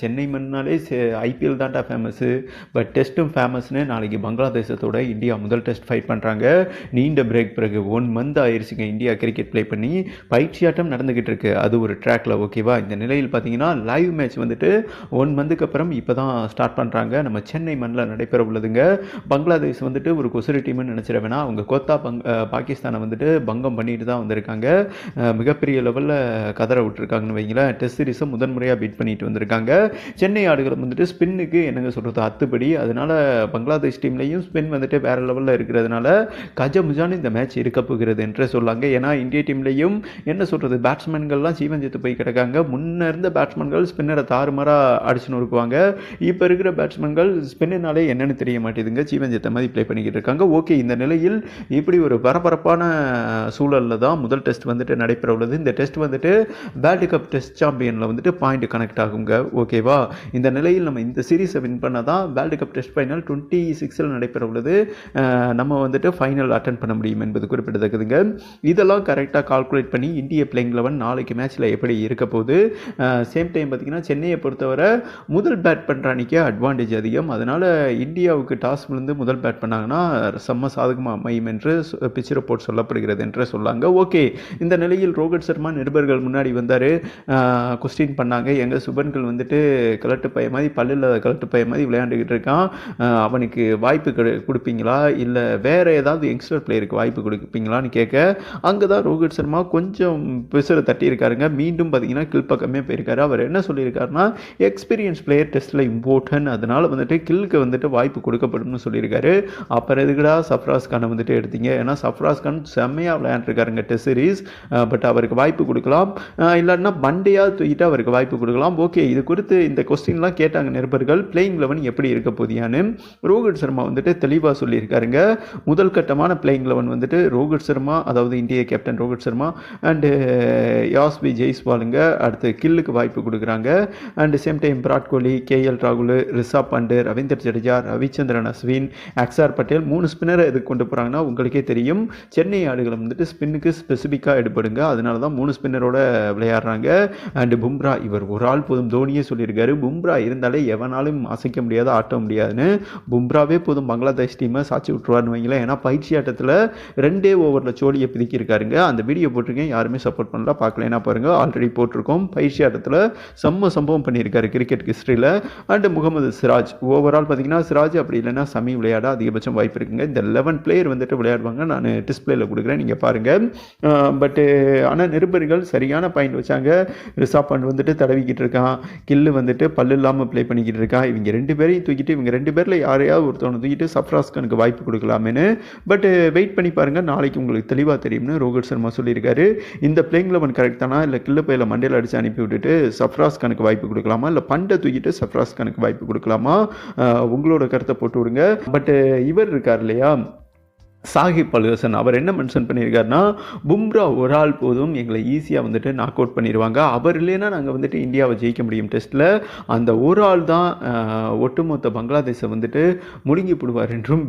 சென்னை மண்ணாலே ஐபிஎல் தான்டா famous but டெஸ்ட்டும் ஃபேமஸ்னு நாளைக்கு பங்களாதேசத்தோட இந்தியா முதல் டெஸ்ட் ஃபைட் பண்ணுறாங்க நீண்ட பிரேக் பிறகு ஒன் மந்த் ஆயிடுச்சுங்க இந்தியா கிரிக்கெட் ப்ளே பண்ணி. பயிற்சியாட்டம் நடந்துக்கிட்டு இருக்கு. அது ஒரு ட்ராக்ல ஓகேவா இந்த நிலையில் பார்த்தீங்கன்னா லைவ் மேட்ச் வந்துட்டு ஒன் மந்த்துக்கு அப்புறம் இப்போ தான் ஸ்டார்ட் பண்ணுறாங்க நம்ம சென்னை மண்ணில் நடைபெற உள்ளதுங்க. பங்களாதேஷ் வந்துட்டு ஒரு கொசுரி டீம்னு நினச்சிட வேணாம் அவங்க கொத்தா பங் பாகிஸ்தானை வந்துட்டு பங்கம் பண்ணிட்டு தான் வந்திருக்காங்க. மிகப்பெரிய லெவலில் கதற விட்டுருக்காங்கன்னு வைங்களேன். டெஸ்ட் சீரிஸை முதன்முறையாக பீட் பண்ணிட்டு வந்திருக்காங்க. சென்னை ஆடுகளை வந்துட்டு ஸ்பின்னுக்கு என்னங்க சொல்கிறது அத்துப்படி. அதனால் பங்களாதேஷ் டீம்லையும் ஸ்பின் வந்துட்டு வேற லெவலில் இருக்கிறதுனால கஜமுஜான் இந்த மேட்ச் இருக்க போகிறது என்றே சொல்லாங்க. ஏன்னா இந்திய டீம்லையும் என்ன சொல்கிறது பேட்ஸ்மேன்கள்லாம் சீவஞ்சத்து போய் கிடக்காங்க. முன்ன இருந்த பேட்ஸ்மேன்கள் ஸ்பின்னரை தாறுமாறாக அடிச்சு நொறுக்குவாங்க. இப்போ இருக்கிற பேட்ஸ்மேன்கள் ஸ்பின்னுனாலே என்னென்னு தெரிய மாட்டேதுங்க. சீவஞ்சத்தை மாதிரி ப்ளே பண்ணிக்கிட்டு இருக்காங்க. ஓகே இந்த நிலையில் இப்படி ஒரு பரபரப்பான சூழலில் தான் முதல் டெஸ்ட் வந்துட்டு நடைபெற உள்ளது. இந்த டெஸ்ட் வந்துட்டு வேர்ல்டு கப் டெஸ்ட் சாம்பியனில் வந்துட்டு பாயிண்ட் கனெக்ட் ஆகுங்க. ஓகே. ஓகேவா? இந்த நிலையில் நம்ம இந்த சீரீஸை வின் பண்ணால் தான் world cup test final twenty சிக்ஸில் நடைபெற உள்ளது நம்ம வந்துட்டு ஃபைனல் அட்டன் பண்ண முடியும் என்பது குறிப்பிடத்தக்கதுங்க. இதெல்லாம் கரெக்டாக கால்குலேட் பண்ணி இந்திய பிளேயிங் லெவன் நாளைக்கு மேட்ச்சில் எப்படி இருக்க போகுது? சேம் டைம் பார்த்திங்கன்னா சென்னையை பொறுத்தவரை முதல் பேட் பண்ணுற அன்றைக்கி அட்வான்டேஜ் அதிகம். அதனால் இந்தியாவுக்கு டாஸ் விழுந்து முதல் பேட் பண்ணாங்கன்னா செம்ம சாதகமாக அமையும் என்று பிச் ரிப்போர்ட் சொல்லப்படுகிறது என்று சொல்லாங்க. ஓகே இந்த நிலையில் ரோஹித் சர்மா நிருபர்கள் முன்னாடி வந்தார். கொஸ்டின் பண்ணாங்க. எங்கள் சுபன்கள் வந்துட்டு கலட்டு பைய மாதிரி பல்லில் கலட்டு பைய மாதிரி விளையாண்டுக்கிட்டு இருக்கான். அவனுக்கு வாய்ப்பு கொடு கொடுப்பீங்களா? இல்லை வேற ஏதாவது யங்ஸ்டர் பிளேயருக்கு வாய்ப்பு கொடுப்பீங்களான்னு கேட்க அங்கே தான் ரோஹித் சர்மா கொஞ்சம் பிசுரை தட்டியிருக்காருங்க. மீண்டும் பார்த்தீங்கன்னா கில் பக்கமே போயிருக்காரு. அவர் என்ன சொல்லியிருக்காருன்னா எக்ஸ்பீரியன்ஸ் பிளேயர் டெஸ்ட்டில் இம்பார்ட்டன்ட் அதனால் வந்துட்டு கில்க்கு வந்துட்டு வாய்ப்பு கொடுக்கப்படும்னு சொல்லியிருக்காரு. அப்புறம் எதுக்குடா சஃப்ராஸ் கானை வந்துட்டு எடுத்தீங்க? ஏன்னா சஃப்ராஸ் கான் செம்மையாக விளையாண்டுருக்காருங்க டெஸ்ட் சீரீஸ் பட் அவருக்கு வாய்ப்பு கொடுக்கலாம். இல்லைன்னா இல்லாட்டினா மண்டையாக தூக்கிட்டு அவருக்கு வாய்ப்பு கொடுக்கலாம். ஓகே இது குறித்து இந்த கொஸ்டின்லாம் கேட்டாங்க நிருபர்கள் பிளேயிங் லெவன் எப்படி இருக்க போதியான்னு ரோஹித் சர்மா வந்துட்டு தெளிவாக சொல்லியிருக்காருங்க. முதல் கட்டமான பிளேயிங் லெவன் வந்துட்டு ரோஹித் சர்மா அதாவது இந்திய captain Rohit Sharma and uh, யாஸ்பி ஜெய்ஸ்வாலுங்க அடுத்து கில்லுக்கு வாய்ப்பு கொடுக்குறாங்க. And same time Virat Kohli KL ராகுல் ரிஷப் பாண்டு ரவீந்தர் ஜடேஜா ரவிச்சந்திரன் அஸ்வின் அக்சார் பட்டேல் மூணு ஸ்பின்னரை எதுக்கு கொண்டு போகிறாங்கன்னா உங்களுக்கே தெரியும். சென்னை ஆடுகளை வந்துட்டு ஸ்பின்னுக்கு ஸ்பெசிஃபிக்காக எடுப்படுங்க அதனால தான் மூணு ஸ்பின்னரோட விளையாடுறாங்க. அண்ட் பும்ரா இவர் ஒரு ஆள் போதும். தோனியே சொல்லியிருக்காரு பும்ரா இருந்தாலே எவனாலும் அசைக்க முடியாது ஆட்ட முடியாதுன்னு. பும்ராவே போதும் பங்களாதேஷ் டீமை சாட்சி விட்டுருவார்னு வைங்களேன். ஏன்னா பயிற்சி ஆட்டத்தில் ரெண்டே ஓவரில் சோழியை பிதிக்கியிருக்காருங்க. அந்த வீடியோ போட்டிருக்கேன் யாருமே சப்போர்ட் பண்ணல பார்க்கலனா பாருங்கள் ஆல்ரெடி போட்டிருக்கோம். பயிற்சி ஆட்டத்தில் செம்ம சம்பவம் பண்ணியிருக்காரு கிரிக்கெட் ஹிஸ்ட்ரியில் அண்டு முகமது சிராஜ் ஓவரால் பார்த்தீங்கன்னா சிராஜ் அப்படி இல்லைன்னா சமி விளையாட அதிகபட்சம் வாய்ப்பு இருக்குங்க. இந்த லெவன் பிளேயர் வந்துட்டு விளையாடுவாங்க. நான் டிஸ்பிளேல கொடுக்குறேன் நீங்கள் பாருங்கள் பட்டு ஆனால் நிருபர்கள் சரியான பாயிண்ட் வச்சாங்க. ரிஷாப் பண்ட் வந்துட்டு தடவிக்கிட்டு இருக்கான். கில்லு வந்துட்டு பல்லு இல்லாமல் ப்ளே பண்ணிக்கிட்டு இருக்கா? இவங்க ரெண்டு பேரையும் தூக்கிட்டு இவங்க ரெண்டு பேரில் யாரையாவது ஒருத்தவனை தூக்கிட்டு சப்ராஸ்கனுக்கு வாய்ப்பு கொடுக்கலாமேனு பட் வெயிட் பண்ணி பாருங்கள் நாளைக்கு உங்களுக்கு தெளிவாக தெரியும்னு ரோஹித் சர்மா சொல்லியிருக்காரு. இந்த பிளேயிங் லெவன் கரெக்ட் தானா? இல்லை கிள்ள பையில் மண்டையில் அடித்து அனுப்பி விட்டுட்டு சஃப்ராஸ் கணக்கு வாய்ப்பு கொடுக்கலாமா? இல்லை பண்டை தூக்கிட்டு சஃப்ராஸ் கணக்கு வாய்ப்பு கொடுக்கலாமா? உங்களோட கருத்தை போட்டு விடுங்க. பட் இவர் இருக்கார் இல்லையா? சாஹிப் அல்ஹசன் அவர் என்ன மென்ஷன் பண்ணியிருக்காருன்னா பும்ரா ஒரு ஆள் போதும் எங்களை ஈஸியாக வந்துட்டு நாக் அவுட் பண்ணிடுவாங்க அவர் இல்லைன்னா நாங்கள் வந்துட்டு இந்தியாவை ஜெயிக்க முடியும் டெஸ்ட்டில் அந்த ஒரு ஆள் தான் ஒட்டுமொத்த பங்களாதேஷை வந்துட்டு முழுங்கி போடுவார் என்றும்